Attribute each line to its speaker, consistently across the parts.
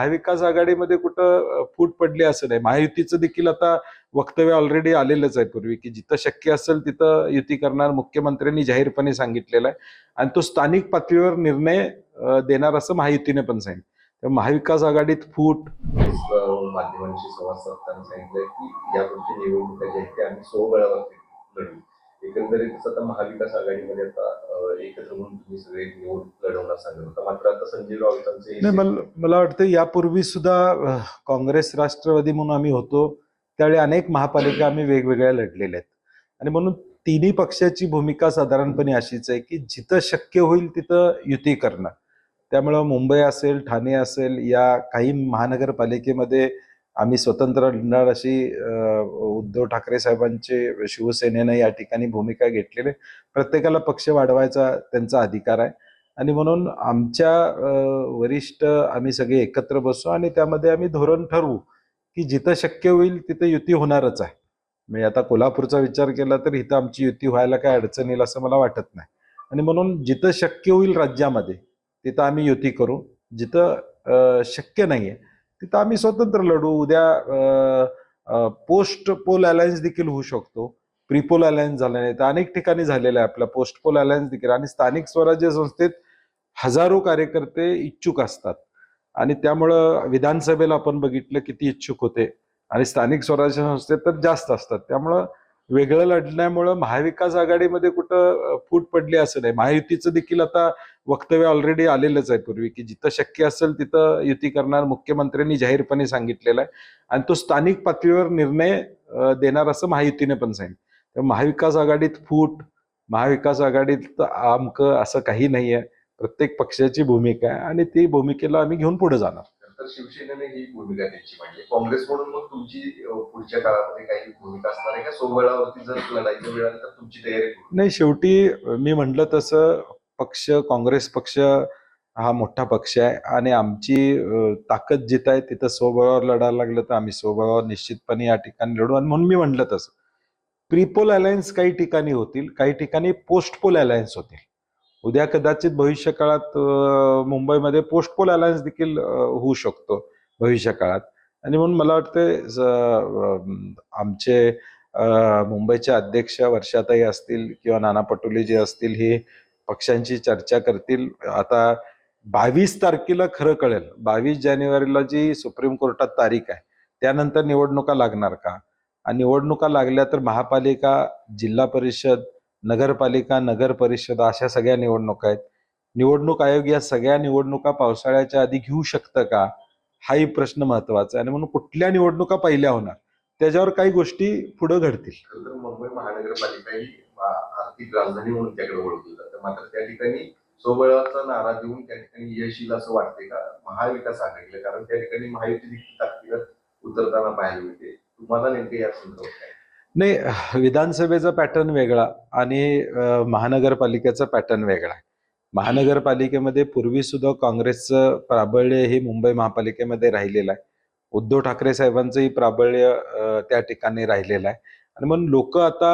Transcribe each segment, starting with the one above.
Speaker 1: महाविकास आघाडीमध्ये कुठं फूट पडली असं नाही. महायुतीचं देखील आता वक्तव्य ऑलरेडी आलेलंच आहे पूर्वी की जिथं शक्य असेल तिथं युती करणार मुख्यमंत्र्यांनी जाहीरपणे सांगितलेलं आहे. आणि तो स्थानिक पातळीवर निर्णय देणार असं महायुतीने पण सांगितलं. तर महाविकास आघाडीत फूट
Speaker 2: माध्यमांशी संवाद साधताना सांगितलं की या निवडणुका ज्या आहेत त्या आम्ही स्वबळावरती लढू एकंदरीत आता महाविकास आघाडीमध्ये आता एकत्र म्हणून तुम्ही सगळे निवडणूक लढवणार सांगत होता. मात्र आता संजय राऊतांचे
Speaker 1: नाही मला मला वाटतं यापूर्वी सुद्धा काँग्रेस राष्ट्रवादी म्हणून आम्ही होतो. त्यावेळी अनेक महापालिका आम्ही वेगवेगळ्या लढलेल्या आहेत. आणि म्हणून तिन्ही पक्षाची भूमिका साधारणपणे अशीच आहे की जिथं शक्य होईल तिथं युती करणं. त्यामुळं मुंबई असेल ठाणे असेल या काही महानगरपालिकेमध्ये आम्ही स्वतंत्र लढणार अशी उद्धव ठाकरे साहेबांचे शिवसेनेनं या ठिकाणी भूमिका घेतलेली आहे. प्रत्येकाला पक्ष वाढवायचा त्यांचा अधिकार आहे. आणि म्हणून आमच्या वरिष्ठ आम्ही सगळे एकत्र बसू आणि त्यामध्ये आम्ही धोरण ठरवू की जिथं शक्य होईल तिथं युती होणारच आहे. म्हणजे आता कोल्हापूरचा विचार केला तर इथं आमची युती व्हायला काय अडचण येईल असं मला वाटत नाही. आणि म्हणून जिथं शक्य होईल राज्यामध्ये तिथं आम्ही युती करू. जिथं शक्य नाही आहे तिथं आम्ही स्वतंत्र लढू. उद्या पोस्ट पोल अलायन्स देखील होऊ शकतो. प्रीपोल अलायन्स झाला नाही तर अनेक ठिकाणी झालेला आहे आपला. पोस्ट पोल अलायन्स देखील. आणि स्थानिक स्वराज्य संस्थेत हजारो कार्यकर्ते इच्छुक असतात. आणि त्यामुळं विधानसभेला आपण बघितलं किती इच्छुक होते. आणि स्थानिक स्वराज्य संस्थेत तर जास्त असतात. त्यामुळं वेगळं लढण्यामुळं महाविकास आघाडीमध्ये कुठं फूट पडली असं नाही. महायुतीचं देखील आता वक्तव्य ऑलरेडी आलेलंच आहे पूर्वी की जिथं शक्य असेल तिथं युती करणार मुख्यमंत्र्यांनी जाहीरपणे सांगितलेलं आहे. आणि तो स्थानिक पातळीवर निर्णय देणार असं महायुतीने पण सांगितलं. तर महाविकास आघाडीत फूट महाविकास आघाडीत आमकं असं काही नाही आहे प्रत्येक पक्षाची भूमिका आहे आणि ती भूमिकेला आम्ही घेऊन पुढे जाणार.
Speaker 2: तर शिवसेनेने ही भूमिका त्यांची मांडली काँग्रेस म्हणून मग तुमची पुढच्या काळामध्ये काही भूमिका असणार आहे का? सोमवारावरती जर लढायचं मिळालं तर तुमची तयारी
Speaker 1: नाही शेवटी मी म्हटलं तसं पक्ष काँग्रेस पक्ष हा मोठा पक्ष आहे आणि आमची ताकद जिथं आहे तिथं स्वबळावर लढायला लागलं तर आम्ही स्वबळावर निश्चितपणे या ठिकाणी लढू. आणि म्हणून मी म्हटलं तसं प्रीपोल अलायन्स काही ठिकाणी होतील काही ठिकाणी पोस्ट पोल अलायन्स होतील. उद्या कदाचित भविष्य काळात मुंबईमध्ये पोस्ट पोल अलायन्स देखील होऊ शकतो भविष्य काळात आणि म्हणून मला वाटते आमचे मुंबईच्या मुंबईचे अध्यक्ष वर्षाताई असतील किंवा नाना पटोले जे असतील हे पक्षांची चर्चा करतील. आता बावीस तारखेला खरं कळेल. बावीस जानेवारीला जी सुप्रीम कोर्टात तारीख आहे त्यानंतर निवडणुका लागणार का? आणि निवडणुका लागल्या तर महापालिका जिल्हा परिषद नगरपालिका नगर परिषद अशा सगळ्या निवडणुका आहेत. निवडणूक आयोग या सगळ्या निवडणुका पावसाळ्याच्या आधी घेऊ शकतं का? हाही प्रश्न महत्त्वाचा आहे. आणि म्हणून कुठल्या निवडणुका पहिल्या होणार? त्याच्यावर काही गोष्टी पुढे घडतील.
Speaker 2: मुंबई महानगरपालिका ही आर्थिक राजधानी म्हणून त्याकडे ओळखली जाते. मात्र त्या ठिकाणी सोबळाचा नारा देऊन त्या ठिकाणी यश येईल असं वाटते का? महाविकास आघाडीला. कारण त्या ठिकाणी महायुती देखील ताकदीवर उतरताना पाहायला मिळते. तुम्हाला नेमके या संदर्भात
Speaker 1: नाही विधानसभेचा पॅटर्न वेगळा आणि महानगरपालिकेचा पॅटर्न वेगळा आहे. महानगरपालिकेमध्ये पूर्वी सुद्धा काँग्रेसचं प्राबल्य हे मुंबई महापालिकेमध्ये राहिलेलं आहे. उद्धव ठाकरे साहेबांचंही प्राबल्य त्या ठिकाणी राहिलेलं आहे. आणि म्हणून लोक आता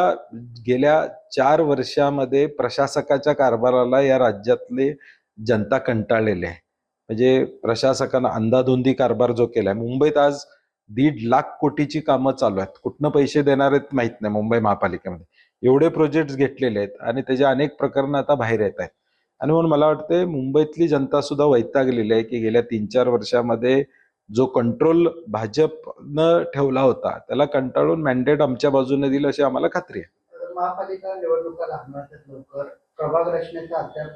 Speaker 1: गेल्या चार वर्षामध्ये प्रशासकाच्या कारभाराला या राज्यातले जनता कंटाळलेली आहे. म्हणजे प्रशासकानं अंधाधुंदी कारभार जो केलाय मुंबईत आज दीड लाख कोटीची कामं चालू आहेत. कुठनं पैसे देणार आहेत माहीत नाही मुंबई महापालिकेमध्ये. एवढे प्रोजेक्ट्स घेतलेले आहेत आणि त्याचे अनेक प्रकरणं आता बाहेर येत आहेत. आणि म्हणून मला वाटतंय मुंबईतली जनता सुद्धा वैतागलेली आहे की गेल्या तीन चार वर्षामध्ये जो कंट्रोल भाजपनं ठेवला होता त्याला कंटाळून मॅन्डेट आमच्या बाजूने दिलं अशी आम्हाला खात्री आहे.
Speaker 3: महापालिका निवडणुका लागणार लवकर. प्रभाग रचनेचा अद्याप